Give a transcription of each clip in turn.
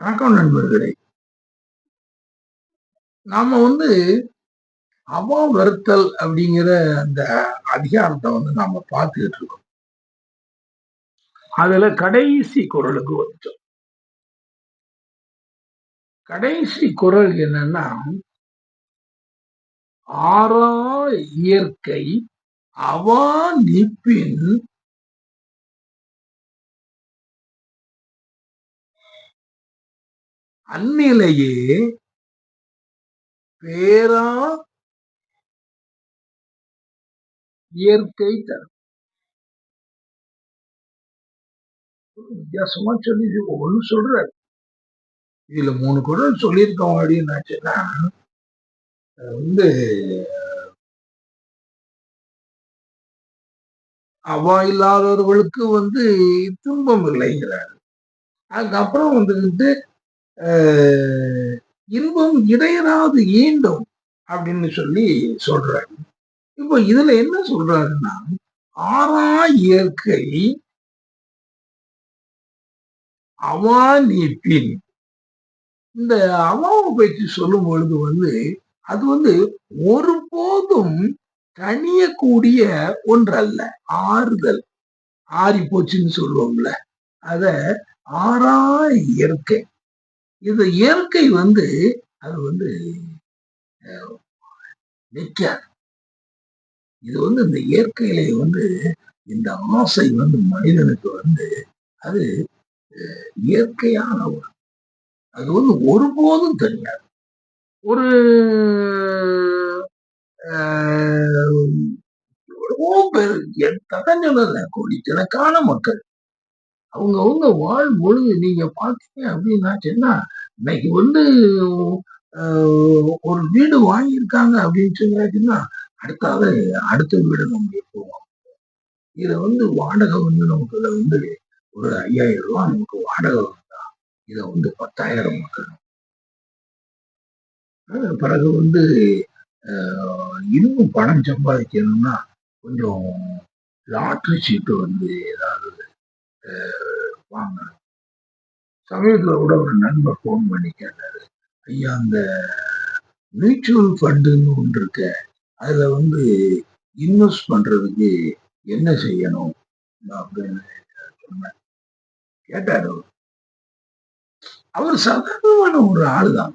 வணக்கம் நண்பர்களே. நாம வந்து அவா வருத்தல் அப்படிங்கிற அந்த அதிகாரத்தை வந்து நாம பார்த்துக்கிட்டு இருக்கோம். அதுல கடைசி குரலுக்கு வந்துட்டோம். கடைசி குரல் என்னன்னா ஆறா இயற்கை அவா நிப்பின் அந்நிலையே பேரா இயற்கை தரும். வித்தியாசமா சொல்லி ஒன்னு சொல்றாரு. இதுல மூணு குரல் சொல்லியிருக்கோம் அப்படின்னாச்சுன்னா வந்து அவா இல்லாதவர்களுக்கு வந்து துன்பம் இல்லைங்கிறார். அதுக்கப்புறம் வந்துட்டு இன்பம் இடையராது ஈண்டும் அப்படின்னு சொல்லி சொல்றாரு. இப்போ இதுல என்ன சொல்றாருன்னா ஆறா இயற்கை அவா நீப்பின் இந்த அவாவை பற்றி சொல்லும் பொழுது வந்து அது வந்து ஒருபோதும் தனியக்கூடிய ஒன்றல்ல ஆறுதல். ஆறி போச்சுன்னு சொல்லுவோம்ல அத ஆறா இயற்கை. இந்த இயற்கை வந்து அது வந்து நிற்காது இது வந்து இந்த இயற்கையிலே வந்து இந்த ஆசை வந்து மனிதனுக்கு வந்து அது இயற்கையான ஒரு அது வந்து ஒருபோதும் தெரியாது. ஒரு எவ்வளவோ பேர் எத்தனை கோடிக்கணக்கான மக்கள் அவங்க அவங்க வாழும் பொழுது நீங்க பாத்தீங்க அப்படின்னாச்சுன்னா இன்னைக்கு வந்து ஒரு வீடு வாங்கியிருக்காங்க அப்படின்னு சொன்னாச்சுன்னா அடுத்தாவது அடுத்த வீடு நம்ம போவோம் இதை வந்து வாடகை வந்து நமக்கு இதை வந்து ஒரு ஐயாயிரம் ரூபா நமக்கு வாடகை வந்தா இதை வந்து பத்தாயிரம் மக்கள். பிறகு வந்து இன்னும் பணம் சம்பாதிக்கணும்னா கொஞ்சம் லாட்ரி சீட்டு வந்து ஏதாவது வாங்க. சமயத்தில் கூட ஒரு நண்பர் ஃபோன் பண்ணி கேட்டாரு. ஐயா அந்த மியூச்சுவல் ஃபண்டுன்னு ஒன்று இருக்க. அதில் வந்து இன்வெஸ்ட் பண்ணுறதுக்கு என்ன செய்யணும்? அப்படின்னு சொன்னேன். கேட்டார் அவர். அவர் சாதாரணமான ஒரு ஆள் தான்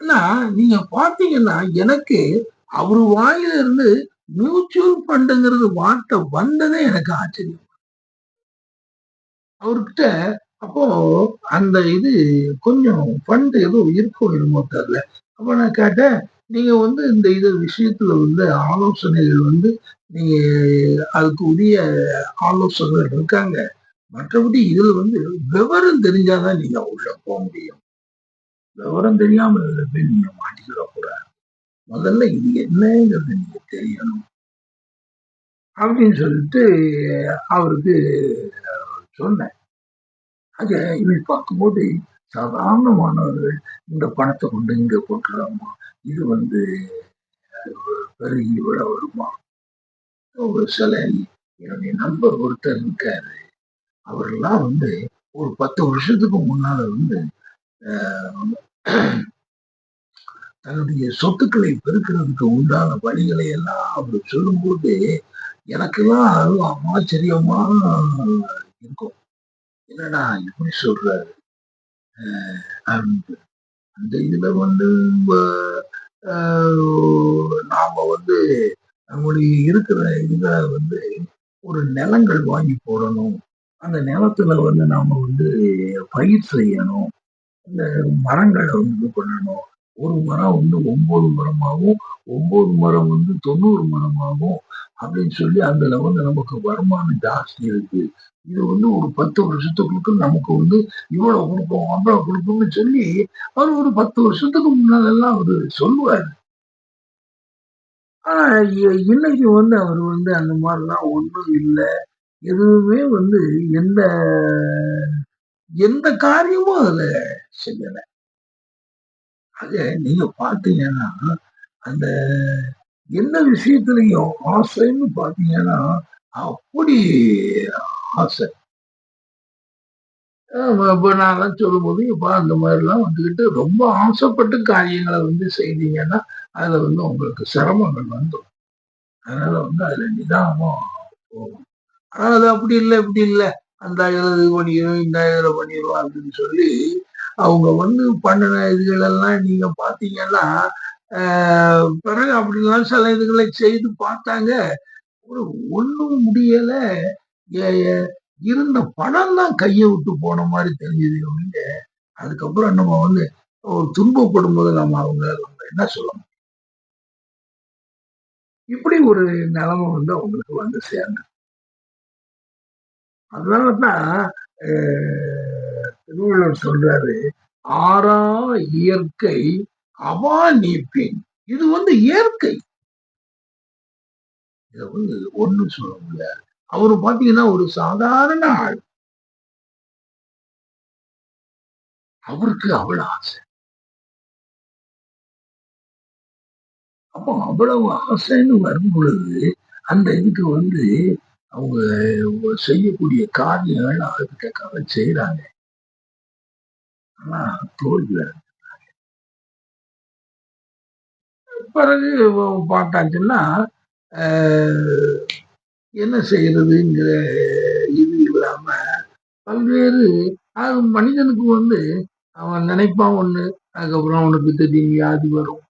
ஆனா நீங்க பாத்தீங்கன்னா எனக்கு அவர் வாயில இருந்து மியூச்சுவல் ஃபண்டுங்கிறது வார்த்தை வந்ததே எனக்கு ஆச்சரியம். அவர்கிட்ட அப்போ அந்த இது கொஞ்சம் ஃபண்ட் ஏதோ இருக்கும் என்னமோ தெரியல. அப்ப நான் கேட்டேன் நீங்க வந்து இந்த இது விஷயத்துல வந்து ஆலோசனைகள் வந்து நீங்க அதுக்கு உரிய ஆலோசகர்கள் இருக்காங்க. மற்றபடி இதுல வந்து விவரம் தெரிஞ்சாதான் நீங்க உள்ள போக முடியும். விவரம் தெரியாம இதுல போய் நீங்க மாட்டிக்கிட கூடாது. முதல்ல இது என்னங்கிறது நீங்க தெரியணும். அப்படின்னு சொல்லிட்டு அவருக்கு சொன்னேன். ஆக இவை பார்க்கும்போது சாதாரணமானவர்கள் இந்த பணத்தை கொண்டு இங்க போட்டுடலாமா இது வந்து பெருகி விட வருமா ஒரு சில என்னுடைய நண்பர் ஒருத்தர் இருக்காரு. அவரெல்லாம் வந்து ஒரு பத்து வருஷத்துக்கு முன்னால வந்து தன்னுடைய சொத்துக்களை பெருக்கிறதுக்கு உண்டான வழிகளை எல்லாம் அவர் சொல்லும்போது எனக்கெல்லாம் ஆச்சரியமா இருக்கும். என்னடா இப்படி சொல்றாரு? அந்த இதுல வந்து நாம வந்து நம்மளுடைய இருக்கிற இத வந்து ஒரு நிலங்கள் வாங்கி போடணும். அந்த நிலத்துல வந்து நாம வந்து பயிர் செய்யணும். இந்த மரங்களை வந்து பண்ணணும் ஒரு மரம் வந்து ஒன்பது மரமாகவும் ஒன்பது மரம் வந்து தொண்ணூறு மரமாகும் அப்படின்னு சொல்லி அதுல வந்து நமக்கு வருமானம் ஜாஸ்தி இருக்கு. இது வந்து ஒரு பத்து வருஷத்துக்கு நமக்கு வந்து இவ்வளவு கொடுப்போம் அவ்வளவு கொடுப்போம்னு சொல்லி அவர் ஒரு பத்து வருஷத்துக்கு முன்னாலெல்லாம் அவரு சொல்லுவாரு. ஆனா இன்னைக்கு வந்து அவர் வந்து அந்த மாதிரிலாம் ஒன்றும் இல்லை. எதுவுமே வந்து எந்த எந்த காரியமும் அதுல செய்யலை. அது நீங்க பாத்தீங்கன்னா அந்த எந்த விஷயத்திலையும் ஆசைன்னு பாத்தீங்கன்னா அப்படி ஆசை. இப்போ நான்லாம் சொல்லும்போது இப்போ அந்த மாதிரிலாம் வந்துக்கிட்டு ரொம்ப ஆசைப்பட்டு காரியங்களை வந்து செய்தீங்கன்னா அதில் வந்து உங்களுக்கு சிரமங்கள் வந்துடும் அதனால வந்து அதில் நிதானமாக போகும் ஆனால் அது அப்படி இல்லை இப்படி இல்லை. அந்த இது பண்ணிடும் இந்த இதில் பண்ணிடுவோம் அப்படின்னு சொல்லி அவங்க வந்து பண்ணின இதுகளெல்லாம் நீங்க பார்த்தீங்கன்னா பிறகு அப்படிலாம் சில இதுகளை செய்து பார்த்தாங்க. ஒரு ஒன்றும் முடியல. இருந்த பணம் தான் கையை விட்டு போன மாதிரி தெரிஞ்சது அவங்க அதுக்கப்புறம் நம்ம வந்து ஒரு துன்பப்படும் போது நம்ம அவங்க என்ன சொல்லணும்? இப்படி ஒரு நிலைமை வந்து அவங்களுக்கு வந்து சேர்ந்து அதனாலதான் திருவள்ளுவர் சொல்றாரு ஆறா இயற்கை அவா நீப்பின் இது வந்து இயற்கை. இதை வந்து ஒண்ணு சொல்ல முடியாது. அவரு பாத்தீங்கன்னா ஒரு சாதாரண ஆள். அவருக்கு அவ்வளவு ஆசை. அப்போ அவ்வளவு ஆசைன்னு வரும் பொழுது அந்த இதுக்கு வந்து அவங்க செய்யக்கூடிய காரியங்கள் அதுக்காக செய்யறாங்க Ah, ஆனா தோல்வி பிறகு பார்த்தாச்சுன்னா என்ன செய்யறதுங்கிற இது இல்லாம பல்வேறு அது மனிதனுக்கு வந்து அவன் நினைப்பான் ஒண்ணு அதுக்கப்புறம் அவனுக்கு திடீர்னு வியாதி வரும்.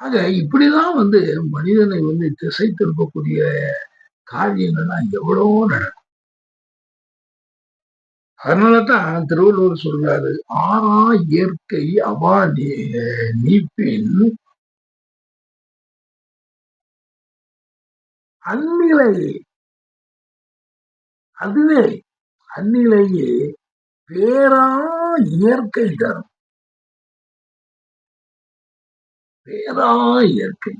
ஆக இப்படிதான் வந்து மனிதனை வந்து திசை திருப்பக்கூடிய காரியங்கள்லாம் எவ்வளவோ நடக்கும். அதனாலதான் திருவள்ளுவர் சொல்றாரு ஆறா இயற்கை அவா நீப்பின் அந்நிலையே அதுவே அந்நிலையே பேரா இயற்கை தரும். பேரா இயற்கை.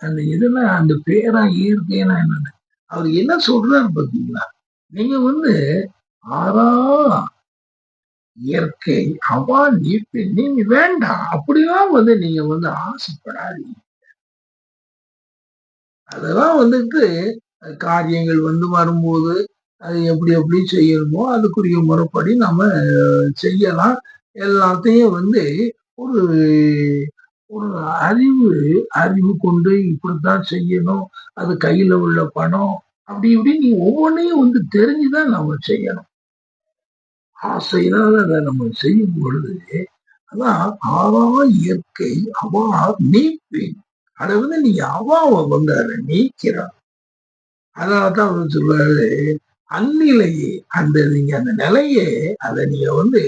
அந்த இதுல அந்த பேரா இயற்கைன்னா என்னன்னு அவர் என்ன சொல்றாரு பாத்தீங்களா? நீங்க வந்து ஆறா. இயற்கை அவா நீ நீங்க வேண்டாம் அப்படிலாம் வந்து நீங்க வந்து ஆசைப்படாதீங்க. அதெல்லாம் வந்துட்டு காரியங்கள் வந்து வரும்போது அது எப்படி எப்படி செய்யணுமோ அதுக்குரிய முறைப்படி நம்ம செய்யலாம். எல்லாத்தையும் வந்து ஒரு ஒரு அறிவு அறிவு கொண்டு இப்படித்தான் செய்யணும். அது கையில உள்ள பணம் அப்படி இப்படி நீ ஒவ்வொன்றையும் வந்து தெரிஞ்சுதான் நம்ம செய்யணும். ஆசையினால அதை நம்ம செய்யும் பொழுது அதான் ஆவா இயற்கை அவா நீப்பேன். அதை வந்து நீங்க அவாவை வந்து அதை நீக்கிறான் அதனாலதான் அவர் சொல்றாரு அந்நிலையே அந்த நீங்க அந்த நிலையே அதை நீங்க வந்து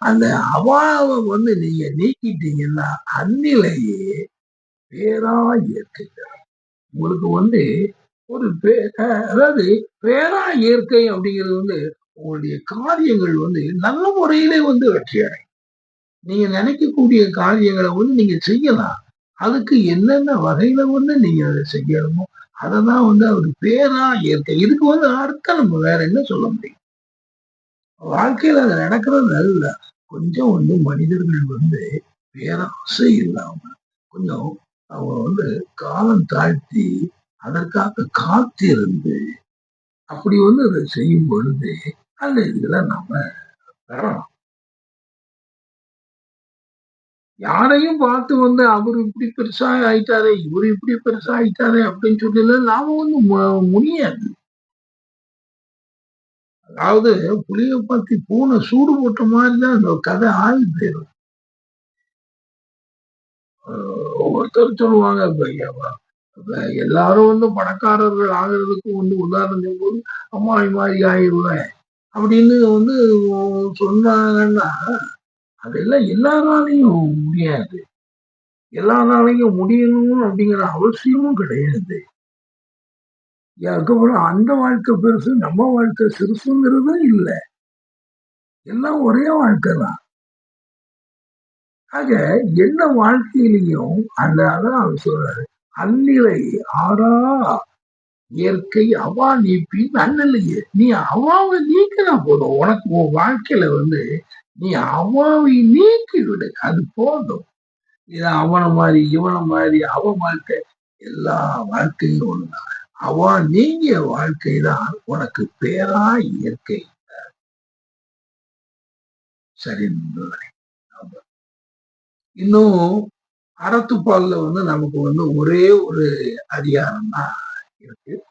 அந்த அவாவை வந்து நீங்க நீக்கிட்டீங்கன்னா அந்நிலையே பேரா இயற்கை. உங்களுக்கு வந்து ஒரு பே அதாவது பேரா இயற்கை அப்படிங்கிறது வந்து உங்களுடைய காரியங்கள் வந்து நல்ல முறையிலே வந்து வெற்றி அடையும். நீங்க நினைக்கக்கூடிய காரியங்களை வந்து நீங்க செய்யலாம். அதுக்கு என்னென்ன வகையில வந்து நீங்க அதை செய்யணுமோ அதை தான் வந்து அவர் பேரா இயற்கை. இதுக்கு வந்து அர்த்தம் நம்ம வேற என்ன சொல்ல முடியும்? வாழ்க்கையில அது நடக்கிறது அல்ல கொஞ்சம் வந்து மனிதர்கள் வந்து பேராசை இல்லாம கொஞ்சம் அவங்க வந்து காலம் தாழ்த்தி அதற்காக காத்திருந்து அப்படி வந்து அதை செய்யும் பொழுது அந்த இதுல நம்ம பெறலாம். யாரையும் பார்த்து வந்து அவர் இப்படி பெருசா ஆயிட்டாரே இவர் இப்படி பெருசா ஆயிட்டாரே அப்படின்னு சொல்லல நாம வந்து முடியாது அதாவது புளிய பத்தி பூனை சூடு போட்ட மாதிரிதான் அந்த கதை ஆள் போயிடும் ஒவ்வொருத்தர் சொல்லுவாங்க எல்லாரும் வந்து பணக்காரர்கள் ஆகிறதுக்கு வந்து உதாரணம் போது அம்மாவி மாதிரி ஆயிடுவேன் அப்படின்னு வந்து சொன்னாங்கன்னா அதெல்லாம் எல்லாராலையும் முடியாது. எல்லாராலையும் முடியணும் அப்படிங்கிற அவசியமும் கிடையாது. அதுக்கப்புறம் அந்த வாழ்க்கை பெருசு நம்ம வாழ்க்கை சிறுசுங்கிறது இல்லை. எல்லாம் ஒரே வாழ்க்கை தான். ஆக என்ன வாழ்க்கையிலையும் அந்த அதான் அவர் சொல்றாரு அந்நிலை ஆறா இயற்கை அவா நீப்பி அந்நிலையே நீ அவாவை நீக்கினா போதும். உனக்கு உன் வாழ்க்கையில வந்து நீ அவாவை நீக்கி விடு. அது போதும். இது அவனை மாதிரி இவனை மாதிரி அவ வாழ்க்கை. எல்லா வாழ்க்கையும் ஒண்ணுதான். அவா நீங்கிய வாழ்க்கை தான் உனக்கு பேரா இயற்கை. சரி இன்னும் அறத்துப்பால்ல வந்து நமக்கு வந்து ஒரே ஒரு அதிகாரம் தான் இருக்கு.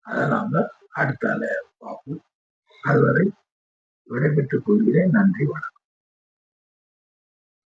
அதை நாம அடுத்தால பார்ப்போம். அதுவரை விடைபெற்றுக் கொள்கிறேன். நன்றி வணக்கம்.